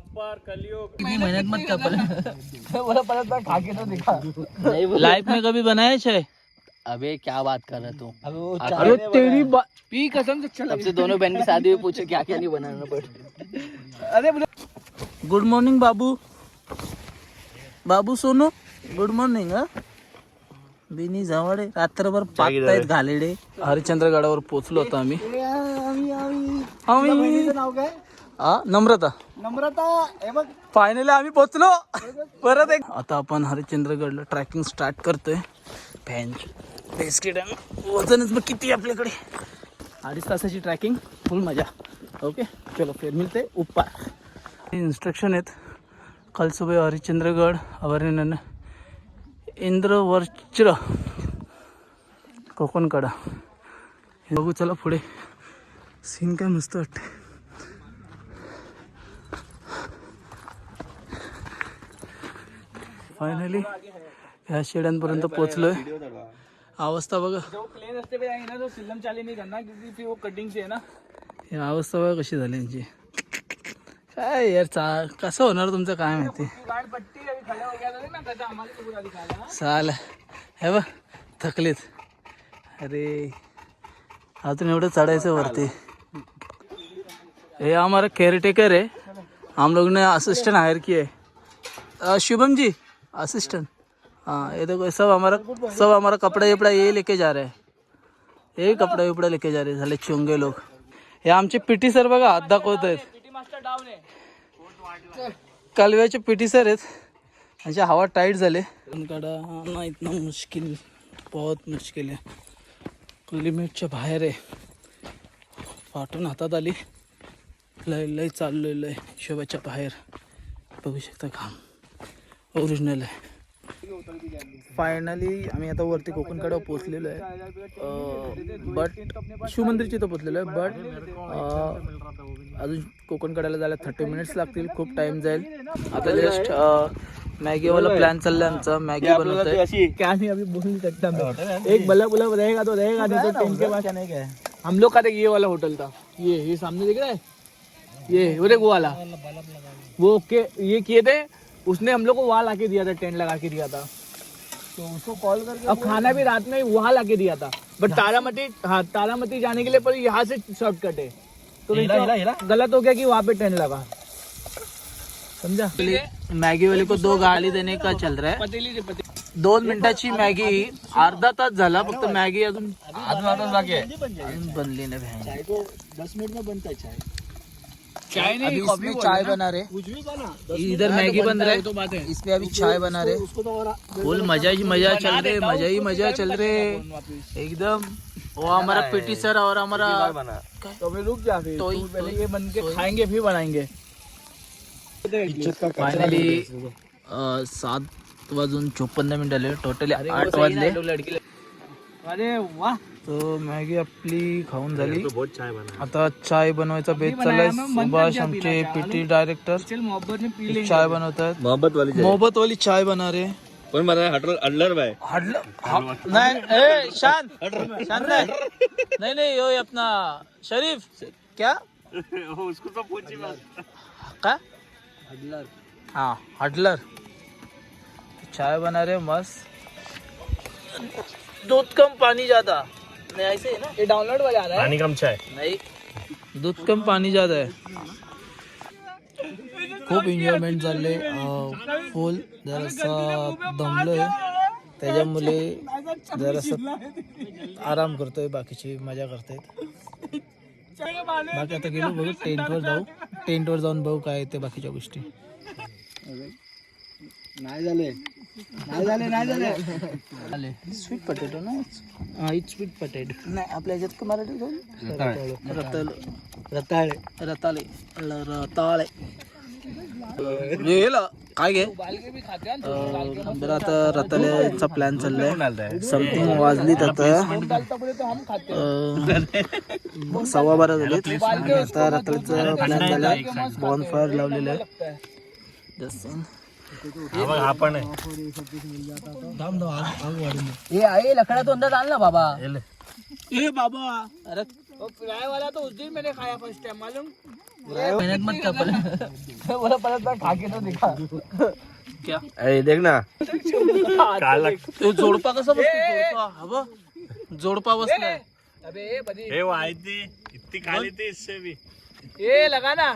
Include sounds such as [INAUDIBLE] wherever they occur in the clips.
द्वापर कलयुग. मेहनत मत कर पर बोला परत बार खा के तो दिखा लाइफ में कभी बनाया चाय अबे क्या बात कर रहा तू? अब अरे तेरी पी कसम से अच्छा सबसे दोनों बहन की शादी में पूछे क्या क्या नहीं बनाना पड़ता अरे बोले। गुड मॉर्निंग बाबू। बाबू सोनू गुड मॉर्निंग हा? बिनी जवळ रात्रभर पाकतायत घालेडे. हरिश्चंद्रगडावर पोचलो होतो आम्ही. आम्ही नाव काय? हा नम्रता. नम्रता हे बघ. फायनली आम्ही पोचलो. परत एक आता आपण हरिश्चंद्रगडला ट्रॅकिंग स्टार्ट करतोय. फॅन्च बिस्किट वजनच बघ किती आहे आपल्याकडे. अडीच तासाची ट्रॅकिंग फुल मजा. ओके चलो फिर मिलते ऊपर इंस्ट्रक्शन आहेत. कल सुबह हरिश्चंद्रगड अभयारण्य इंद्रवज्र कोकणकडा. हे बघू चला पुढे. सीन काय मस्त वाटते फायनली ह्या शेड्यांपर्यंत पोचलोय अवस्था बघा. प्लेन जाएंगे ना तो चाली नहीं क्योंकि फिर वो कटिंग से है ना. ही अवस्था बघा कशी झाली यांची. काय यार चा कसं होणार तुमचं काय माहिती? गाड़ पट्टी अभी खड़ा हो गया था ना कहता हमारे को पूरा दिखा रहा चाल हे बघ थकलेत. अरे अजून एवढं चढायचं वरती. है हम लोग ने असिस्टेंट हायर किया है अ, शुभम जी असिस्टेंट हाँ ये देखो सब हमारा सब हमारा कपड़ा वपड़ा ये लेके जा रहे हैं। ये कपडा वपडा लेके जा रहे झाले चुंगे लोग। हे आमचे पीटी सर बघा हात दाखवत आहेत। कालव्याचे पी टी कालव्याचे पीटी सर आहेत। त्यांच्या हवा टाईट झाले। काढा ना इतना मुश्किल बहुत मुश्किल आहे। लिमिटच्या बाहेर आहे। पाठवून हातात आली। लय लय चाललेलं आहे हिशोबाच्या बाहेर। बघू शकता काम ओरिजिनल आहे. फायनली आम्ही आता वरती कोकणकडे पोचलेलो आहे. बट शिवमंदिरची इथं पोचलेलो आहे. बट अजून कोकणकड्याला जायला थर्टी मिनिट्स लागतील. खूप टाइम जाईल. आता जस्ट मॅगीवाला प्लॅन चाललाय आमचा. मॅगी बनवतोय. क्या नहीं अभी बोल नहीं. सकता मैं एक बल्ला बुला रहेगा तो रहेगा नहीं तो पास नहीं हम लोग का देख ये वाला होटल था। ये ये सामने दिख रहा है? ये वो देख वो वाला। वो के ये किए थे? उसने हम लोग को वहाँ लाके दिया था टेंट लगा के दिया था। तो उसको कॉल करके अब खाना भी रात में वहाँ लाके दिया था। बट तारामती हाँ तारामती जाने के लिए पर यहाँ से शॉर्टकट है। तो इनका गलत हो गया कि वहाँ पे टेंट लगा। समझा? मॅगी वाले को दो गाली देने का चल रहा है। पतेली से पतेली। दोन मिनिटाची मॅगी अर्धा तास झाला फक्त मॅगी अजून अजून बनली नाही बहन. चाय तो दस मिनट में बनता है चाय चाय अभी इसमें चाय बना रहे। कुछ भी बना इधर मैगी बन रहा तो बात है। है इसमें अभी चाय बना रहे। उसको तो फुल मज़ा ही मज़ा चल रहे मज़ा ही मज़ा चल रहे। एकदम। वो हमारा पीटी सर और हमारा तो अभी रुक जा फिर। तो पहले ये बन के खाएँगे फिर बनाएँगे। फाइनली सात वाजून चोपन्न मिनिट आले टोटली आठ वाजले अरे वाह। तो मॅगी आपली खाऊन झाली. आता चाय बनवायचा बेत चाललाय. सुभाष आमचे पीटी डायरेक्टर चाय बनवतात. मोहब्बत वाली मोहब्बत वाली चाय बना रहे पण मला हटल अडलर बाय. हडलं हा- नाही ए शांत. शांत नाही नाही नाही यो अपना. शरीफ. क्या? उसको तो पूछी का? हाँ हडलर चाय बना रहे मस्त. दूध कम पानी ज्यादा. नहीं ऐसे है ना? ये डाउनलोड वाला आ रहा है। पाणी कम चाय। नाही। दूध कम पाणी ज्यादा आहे खूप एन्जॉयमेंट झाले फुल जरासा दमलोय। त्याच्यामुळे जरासा आराम करतोय बाकीची मजा करतायत बाकी आता गेलो बघू टेंटवर जाऊ. टेंटवर जाऊन बघू काय ते बाकीच्या गोष्टी. नाही झाले. नाही झाले नाही झाले. आले. स्वीट पटेटो ना? हा इट स्वीट पटेटो नाही आपल्या ह्याच्यात मराठी जाऊन रताळे. रताळे. रताळे. रताळे. काय घे? बरं आता रताळ्याचा प्लॅन चाललाय. समथिंग वाजलीत आता. सव्वा बारा आणि आता रताळ्याचा प्लॅन झालाय बॉन फायर लावलेलं आहे. हा पण आहे ना. ये ये लकड़ा तो अंदर डालना बाबा। ए बाबा। अरे वो फ्राई वाला तो उस दिन मैंने खाया फ़र्स्ट टाइम मालूम? मेहनत मत कर पहले बोला पहले तो खा के तो दिखा। क्या? अरे देख ना काला। तो जोडपा कसा बसतो जोडपा हवा जोडपा अबे बदी। हे वाय ती इतनी खाली थी इससे भी। ये लगा ना।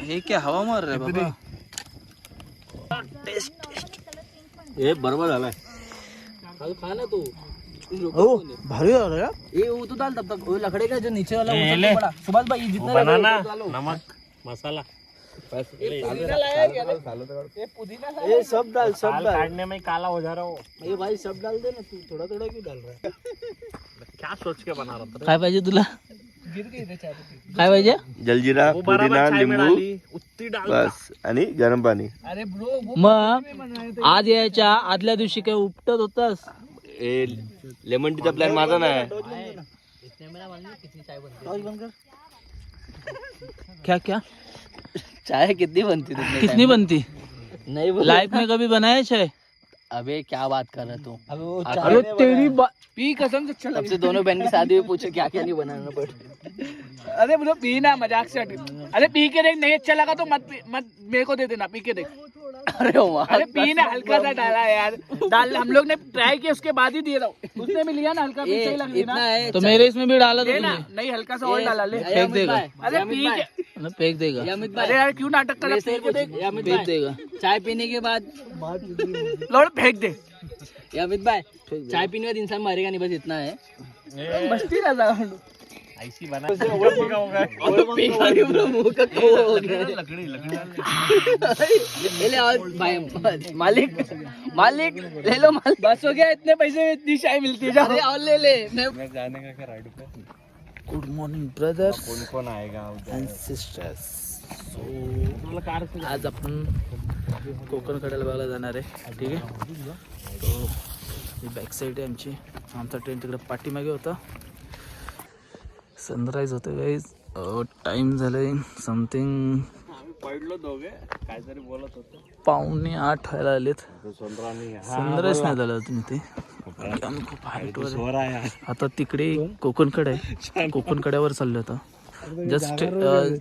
हे क्या हवा मार रे बाबा? हे बरोबर झालाय. खा ना तू. ओ भारी आ रहा ये वो तो डाल तब तक वो लकड़े का जो नीचे वाला ये वो ले। सबसे बड़ा. सुभाष भाई ये जितना बना लगा ना वो डालो। नमक मसाला. पुदीना लाया क्या रे? ये पुदीना लाया ये सब डाल काल काटने में काला हो जा रहा हो. ये भाई सब डाल दे ना तू. थोड़ा थोड़ा क्यों डाल रहा है? क्या सोच के बना रहा था? काय पाहिजे तुला? गिर गई इधर चाय पत्ती काय पाहिजे? जलजिरा पुदिना लिंबू। बस. आणि गरम पाणी. अरे ब्रो वो मग आज यायच्या आदल्या दिवशी काय उपटत होतास? लेमन टीचा प्लॅन माझा नाही. क्या क्या? चाय कितनी बनती तुमने कितनी बनती? नहीं लाइफ में कभी बनाया चाय? अबे क्या बात कर रहे तू अरे तेरी पी कसम से अच्छा तब लगा से दोनों बहन की शादी में पूछे क्या क्या नहीं बनाना पड़ अरे ब्रो पी ना मज़ाक से हट। अरे पी के देख नहीं अच्छा लगा तो मत मत मेरे को दे देना पी के देख। अरे अरे पी ना हल्का सा डाला यार। डाल हम लोग ने ट्राई किया उसके बाद ही दिए था। उसने भी लिया ना हल्का पी सही लग रही ना। तो मेरे इसमें भी डाला था ना नहीं हल्का सा और डाला ले। फेंक देगा। अरे पी के ना फेंक देगा। अरे यार क्यों नाटक कर रहा है? फेंक देगा। चाय पीने के बाद लौट फेंक दे। अमित भाई चाय पीने के बाद इंसान मरेगा नहीं बस इतना है। मस्ती ना लगा। ऐसी बना. लकड़ी लकड़ी ले ले और भाई मालिक मालिक ले लो मालिक. बस हो गया इतने पैसे में इतनी चाय मिलती है अरे और ले ले. मैं जाने का क्या राइड पे गुड मॉर्निंग ब्रदर्स कौन कौन आएगा? अँड सिस्टर्स सो आज आपण कोकण कड्याला बघायला जाणार आहे ठीक आहे? तो ही बॅक साईड आहे आमची. आमचा ट्रेन तिकडे पाठीमागे होता. सनराईज होतं गाईज टाईम झालं आहे समथिंग पडलो दोघे काहीतरी बोलत होतो पावणे आठ व्हायला आलेत. सनराईज नाही झालं इथे. आम्ही खूप हाईटवर. स्वर आहे. आता तिकडे कोकणकडे आहे. [LAUGHS] कोकणकड्यावर चाललो आता. जस्ट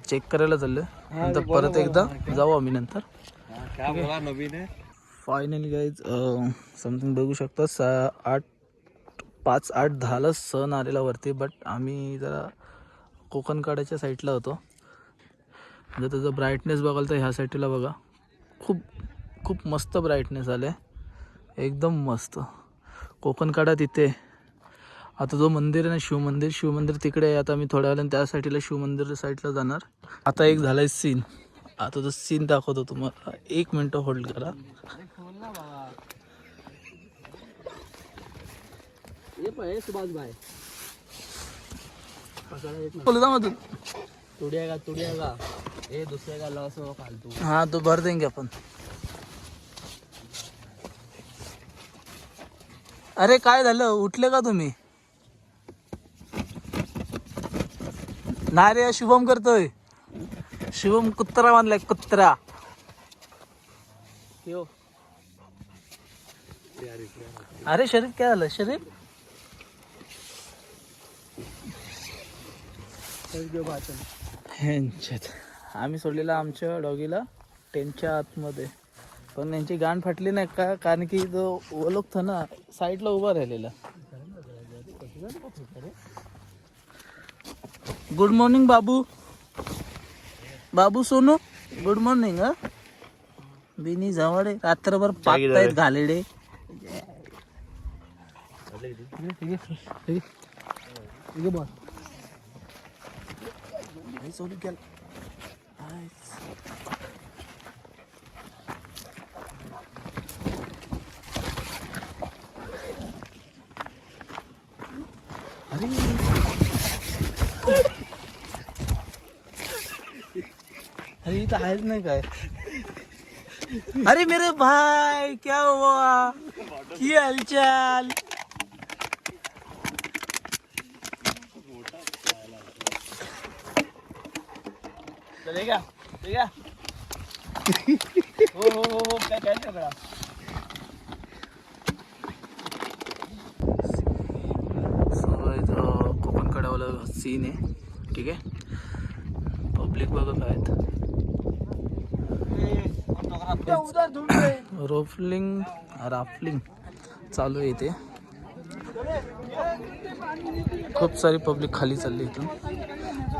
चेक करायला चाललोय. नंतर परत एकदा जाऊ आम्ही नंतर. क्या बोला नवीन फायनली गाईज समथिंग बघू शकता. सा आठ पाच आठ दहाला सण आलेला वरती बट आम्ही जरा कोकणकाड्याच्या साईडला होतो. जर त्याचं ब्राईटनेस बघाल तर ह्या साईडला बघा. खूप खूप मस्त ब्राईटनेस आले आहे एकदम मस्त. कोकणकाडा तिथे. आता जो मंदिर आहे ना शिवमंदिर शिवमंदिर तिकडे आहे. आता मी थोड्या वेळाने त्या साईडला शिवमंदिर साईडला जाणार. आता एक झालाय सीन आता तो सीन दाखवतो तुम्हाला. एक मिनटं होल्ड करा. ये पहे सुभाष भाई. बोलता मधून. तुड़िएगा तुड़िएगा ये दूसरे का लॉस हो फालतू. हाँ तो भर देंगे अपन. अरे काय झालं? उठले का तुम्ही? नाही रे शुभम करतोय. शुभम कुत्रा मानलाय कुत्रा. क्यों अरे शरीफ काय झालं? शरीफ ह्यांच्यात. आम्ही सोडलेला आमच्या डॉगीला टेनच्या आतमध्ये. पण यांची गाण फाटली नाही का? कारण की जो ओळखतो ना साईडला उभा राहिलेला. गुड मॉर्निंग बाबू. बाबू सोनू गुड मॉर्निंग हा. बिनी जवळ रात्रभर पाहतायत घालेडे. अरे इथं आहेच नाही काय अरे मेरे भाई क्या हुआ? की हालचाल। चलेगा? चलेगा? हो हो हो हो क्या क्या कोकण कड्यावाला सीन आहे. ठीक आहे? पब्लिक बघा काय आहेत. [COUGHS] रोफलिंग राफलिंग चालू आहे इथे. खूप सारी पब्लिक खाली चालली इथून.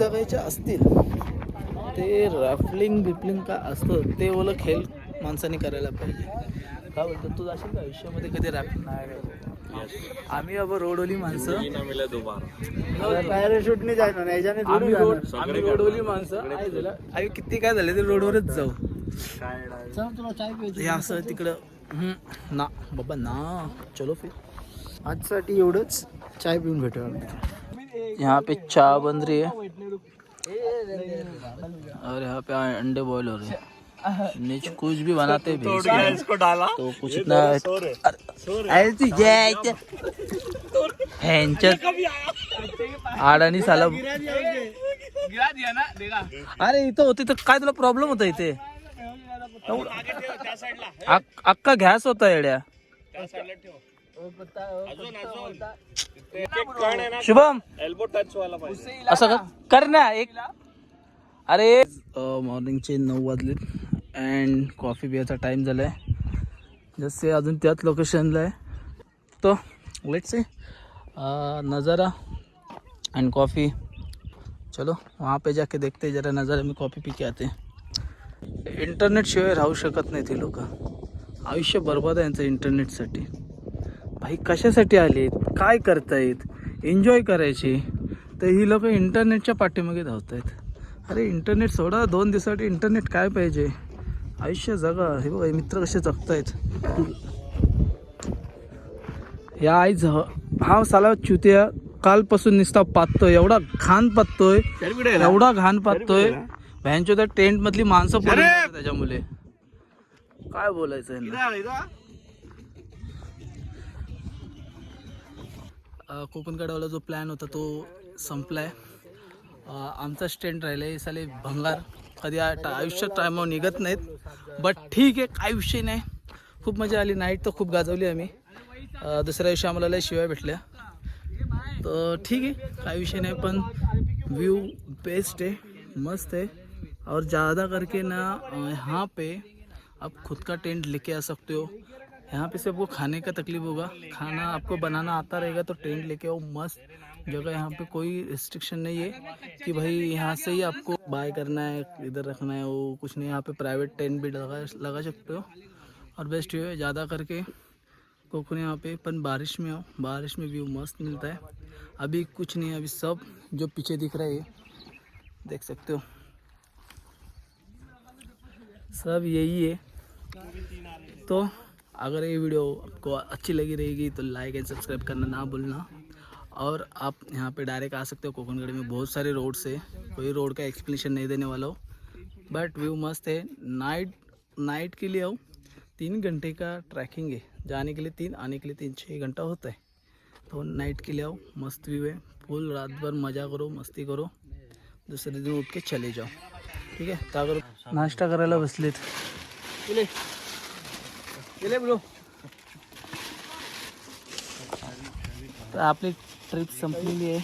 मराठा काय? आयुष्य कमी जगायचे असतील ते रॅफलिंग बिफलिंग का असतं ते ओलं खेळ माणसाने करायला पाहिजे. काय बोलतो? तू जाशील का आयुष्यामध्ये कधी रॅफलिंग नाही. आम्ही बाबा रोडोली माणसं. पॅराशूटने जायचं ना याच्याने आम्ही रोड आम्ही रोडोली माणसं. काय झालं. आम्ही किती काय झाले ते रोडवरच जाऊ. हे असं तिकडं. हम्म, ना बाबा ना. चलो फिर. आजसाठी एवढंच. चाय पिऊन भेटू यहाँ पे चाय बन रही है। और यहाँ पे अंडे बॉईल हो रहे हैं। नीचे कुछ भी बनाते भी इसको डाला। तो कुछ इतना अरे तुझे आडानी साला। अरे इथं होते तर काय तुला प्रॉब्लेम होता इथे? अक्का घॅस होता येड्या। शुभम. एल्बो टच पाहिजे. असं का? कर ना एक. अरे. मॉर्निंगचे नऊ वाजले अँड कॉफी पियाचा टाईम झाला आहे जसे अजून त्याच लोकेशनला आहे. तो लेट से नज़ारा एंड कॉफ़ी चलो वहाँ पे जाके देखते हैं जरा नज़ारा में कॉफ़ी पी के आते हैं. इंटरनेट शिवाय राहू शकत नाही ते लोक. आयुष्य बर्बाद आहे यांचं इंटरनेटसाठी भाई कशासाठी आलेत? काय करतायत? एन्जॉय करायचे. तर ही लोक इंटरनेटच्या पाठीमागे धावत आहेत अरे इंटरनेट सोडा. दोन दिवसासाठी इंटरनेट काय पाहिजे? आयुष्य जगा. हे बघा मित्र कसे जगतायत. या आई झ हा साला चुत्या कालपासून निसता पाततोय. एवढा घाण पाततोय. एवढा घाण पाततोय. भॅनच्या त्या टेंट मधली माणसं त्याच्यामुळे. काय बोलायचं कोकण अ, जो प्लॅन होता तो संपला आहे आमचा स्टँड राहिला आहे साले भंगार. कधी आयुष्यात टायमावर निघत नाहीत. बट ठीक आहे काय विषय नाही. खूप मजा आली. नाईट तर खूप गाजवली आम्ही. दुसऱ्या दिवशी आम्हाला लय शिवाय भेटल्या. तर ठीक आहे काय विषय नाही पण व्यू बेस्ट है मस्त है और ज़्यादा करके ना यहाँ पे आप खुद का टेंट लेके आ सकते हो. यहाँ पे से आपको खाने का तकलीफ़ होगा। खाना आपको बनाना आता रहेगा तो टेंट लेके आओ, मस्त जगह यहाँ पे कोई रिस्ट्रिक्शन नहीं है कि भाई यहाँ से ही आपको बाय करना है, इधर रखना है, वो कुछ नहीं, यहाँ पे प्राइवेट टेंट भी लगा लगा सकते हो। और बेस्ट व्यू है, ज़्यादा करके कोकण यहाँ पे अपन बारिश में आओ, बारिश में व्यू मस्त मिलता है। अभी कुछ नहीं है अभी सब जो पीछे दिख रहा है देख सकते हो। सब यही है। तो अगर ये वीडियो आपको अच्छी लगी रहेगी तो लाइक एंड सब्सक्राइब करना ना भूलना। और आप यहाँ पे डायरेक्ट आ सकते हो कोकनगढ़ में। बहुत सारे रोड्स है। कोई रोड का एक्सप्लेनेशन नहीं देने वाला हो। बट व्यू मस्त है। नाइट नाइट के लिए आओ। तीन घंटे का ट्रैकिंग है। जाने के लिए तीन, आने के लिए तीन छः घंटा होता है। तो नाइट के लिए आओ। मस्त व्यू है। फुल रात भर मज़ा करो, मस्ती करो। दुसरे दिन उठ के चले जाओ। ठीक है? तर अगर नाश्ता करायला बसलेत गेले ब्रो. तर आपली ट्रिप संपलेली आहे.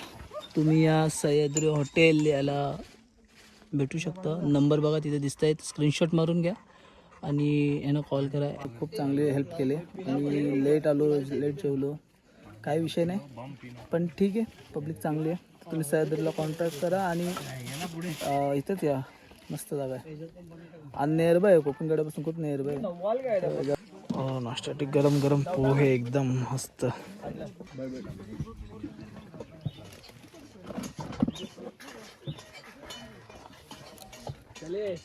तुम्ही या सह्याद्री हॉटेल याला भेटू शकता. नंबर बघा तिथे दिसत आहेत स्क्रीनशॉट मारून घ्या. आणि यांना कॉल करा. खूप चांगले हेल्प केले. आणि लेट आलो लेट जेवलो. काही विषय नाही. पण ठीक आहे. पब्लिक चांगली आहे. तुम्ही सह्याद्रीला कॉन्टॅक्ट करा आणि इथंच या. मस्त जागा आहे. आणि नेअरबाय आहे. कोकणगडापासून खूप नियर नाश्त्यासाठी गरम गरम पोहे एकदम मस्त.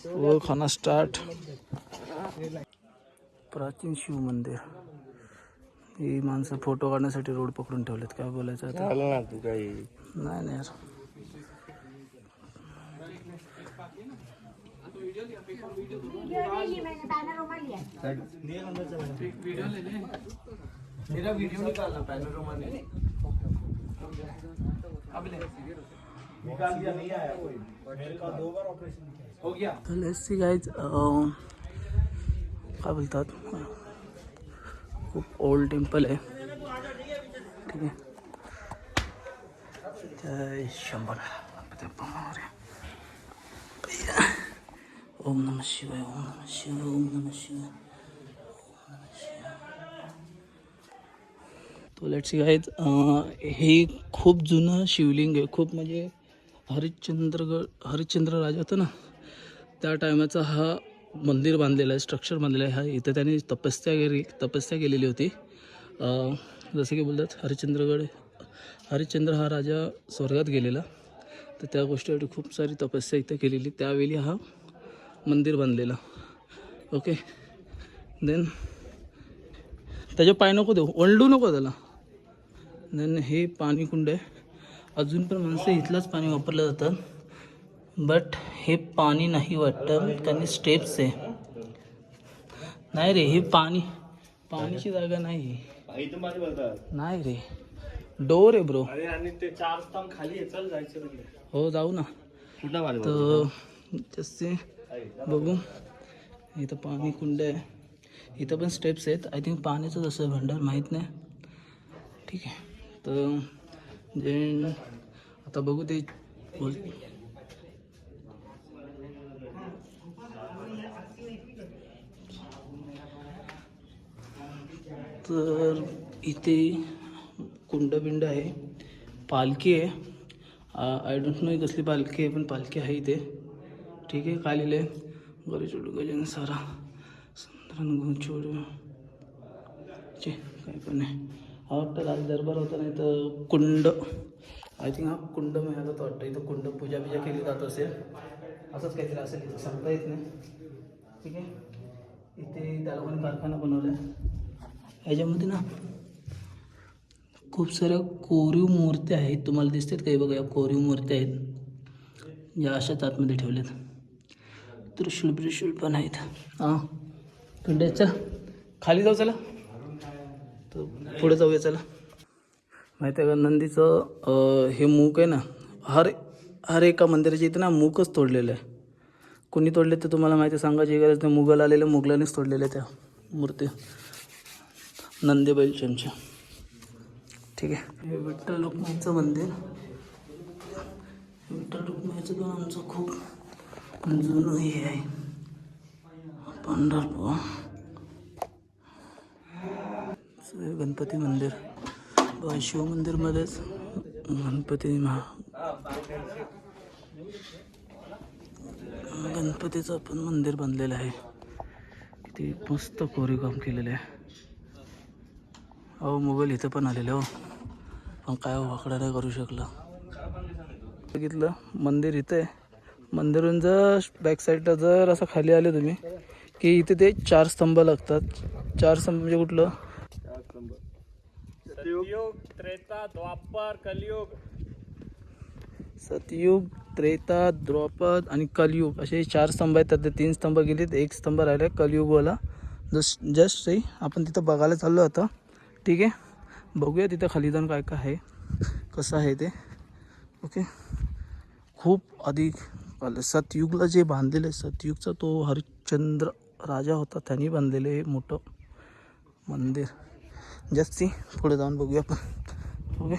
वो खाना स्टार्ट प्राचीन शिव मंदिर. ही माणसं फोटो काढण्यासाठी रोड पकडून ठेवलेत काय बोलायचं आता? झालं ना तू मेरा वीडियो निकालना अब ले। निकाल दिया नहीं आया कोई। मेरे का दो बार ऑपरेशन हो गया। तो लेट्स सी गाइस क्या बोलतात ओल्ड टेंपल है। ठीक आहे जय शंभर। ओम नम शिवाय ओम नम शिवाय ओम नम शिवाय नमः शिवाय. तो लेट्स गाईज हे खूप जुनं शिवलिंग आहे. खूप म्हणजे हरिश्चंद्रगड हरिश्चंद्र राजा होता ना त्या टायमाचा हा मंदिर बांधलेला आहे स्ट्रक्चर बांधलेलं आहे. हा इथं त्याने तपस्या केली तपस्या केलेली होती. जसं की बोलतात हरिश्चंद्रगड हरिश्चंद्र हा राजा स्वर्गात गेलेला. तर त्या गोष्टीसाठी खूप सारी तपस्या इथं केलेली. त्यावेळी हा मंदिर बांधलेला ओके देन त्याच्या पाय नको देऊ. ओलडू नको त्याला. देन हे पाणी कुंड आहे. अजून पण माणसं इथलंच पाणी वापरलं जातं. बट हे पाणी नाही वाटतं. कारण स्टेप्स आहे. नाही रे हे पाणी. पाणीची जागा नाही. नाही रे. डोर आहे ब्रो आणि ते चार खाली हो जाऊ ना. तर जसे बघू. इथं पाणी कुंड आहे. इथं पण स्टेप्स आहेत. आय थिंक पाण्याचं जसं भंडार माहीत नाही. ठीक आहे. तर जे आता बघू ते बोल. तर इथे कुंडबिंड आहे. पालखी आहे. आय डोंट नो कसली पालखी आहे पण पालखी आहे इथे. ठीक आहे काय लिहिलं आहे गरीचोड गजन सारा. सुंदरन गुंचोड चे काय पण नाही. हा वाटतं राज दरबार होता नाही तर कुंड. आय थिंक हा कुंड मिळाला तर वाटतं. इथं कुंड पूजा बिजा केली जात असेल. असंच काहीतरी असेल इथं सांगता येत नाही. ठीक आहे. इथे त्या लोकांनी कारखाना बनवला आहे ह्याच्यामध्ये ना खूप साऱ्या कोरीव मूर्त्या आहेत. तुम्हाला दिसतात काही बघा या कोरीव मूर्त्या आहेत. या अशाच आतमध्ये ठेवल्यात. त्रिशूल ब्रिशूल पण आहेत. हां. पिंड चला. खाली जाऊ चला. तर पुढे जाऊया चला. माहिती आहे का नंदीचं हे मूक आहे ना हर हर एका मंदिराच्या इथं ना मूकच तोडलेलं आहे. कोणी तोडले ते तुम्हाला माहिती सांगायची गरज नाही. मुघल आलेल्या मुघलानेच तोडलेल्या त्या मूर्ती. नंदी बैलच्यांच्या ठीक आहे. हे विठ्ठल रुक्माईचं मंदिर. विठ्ठल रुक्माईचं पण आमचं खूप जुनं हे आहे. पंढरपूर. हे गणपती मंदिर. शिव मंदिरमध्येच गणपती महा गणपतीचं पण मंदिर बांधलेलं आहे. किती मस्त कोरीव काम केलेलं आहे. अहो मोबाईल इथं पण आलेलं हो. पण काय वाकडा नाही करू शकला. बघितलं मंदिर इथं आहे. मंदिरून जर बॅक साईडला जर असं खाली आले तुम्ही की इथे ते चार स्तंभ लागतात. चार स्तंभ म्हणजे कुठलं? सतयुग त्रेता द्वापर कलियुग. सतयुग त्रेता द्रौपद आणि कलयुग असे चार स्तंभ आहेत. त्यातले तीन स्तंभ गेलेत. एक स्तंभ राहिला कलयुगवाला. जस्ट जस्ट सही आपण तिथं बघायला चाललो आता. ठीक आहे? बघूया तिथं खाली जाऊन काय काय आहे. कसं आहे ते. ओके? खूप अधिक आलं. सतयुगला जे बांधलेलं आहे सतयुगचा तो हरिश्चंद्र राजा होता त्यांनी बांधलेलं हे मोठं मंदिर. जास्ती पुढे जाऊन बघूया आपण. ओके.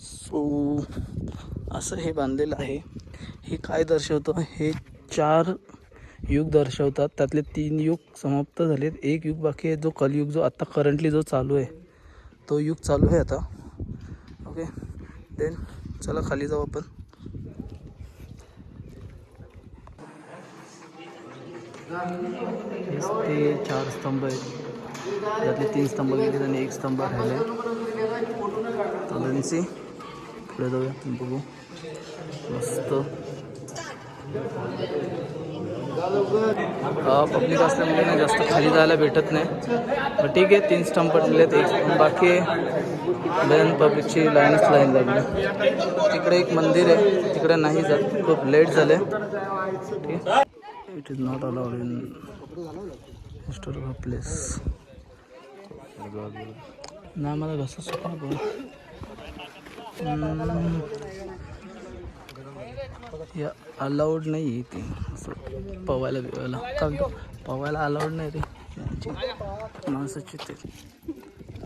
सो असं हे बांधलेलं आहे. हे काय दर्शवतं? हे चार युग दर्शवतात. त्यातले तीन युग समाप्त झालेत. एक युग बाकी आहे जो कलयुग जो आत्ता करंटली जो चालू आहे. तो युग चालू आहे आता. ओके. देन चला खाली जाऊ आपण. ते चार स्तंभ आहेत. त्यातले तीन स्तंभ गेले आणि एक स्तंभ राहिले तर पुढे जाऊया. बघू. मस्त. पब्लिक असल्यामुळे ना जास्त खाली जायला भेटत नाही. ठीक आहे तीन स्टंप पडलेले आहेत एक बाकी देन पब्लिकची लाईनच लाईन लागली. तिकडे एक मंदिर आहे तिकडे नाही जात खूप लेट झाले. ठीक it is not allowed in historical place ना मला घसा सुकला या अलाउड नाही आहे ती असं पवायला बिवायला. कारण पवायला अलाउड नाही रे. यांची माणसाची ते.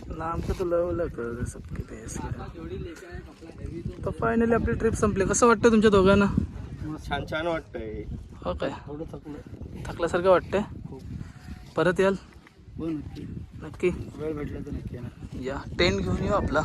ना आमचं तुला एवढं कळलं सबके ते तर फायनली आपली ट्रिप संपली. कसं वाटतं तुमच्या दोघांना? छान छान वाटतंय. हो काय? थकल्यासारखं वाटतंय? परत याल? नक्की. वेळ भेटला तर नक्की. या. टेंट घेऊन येऊ आपला.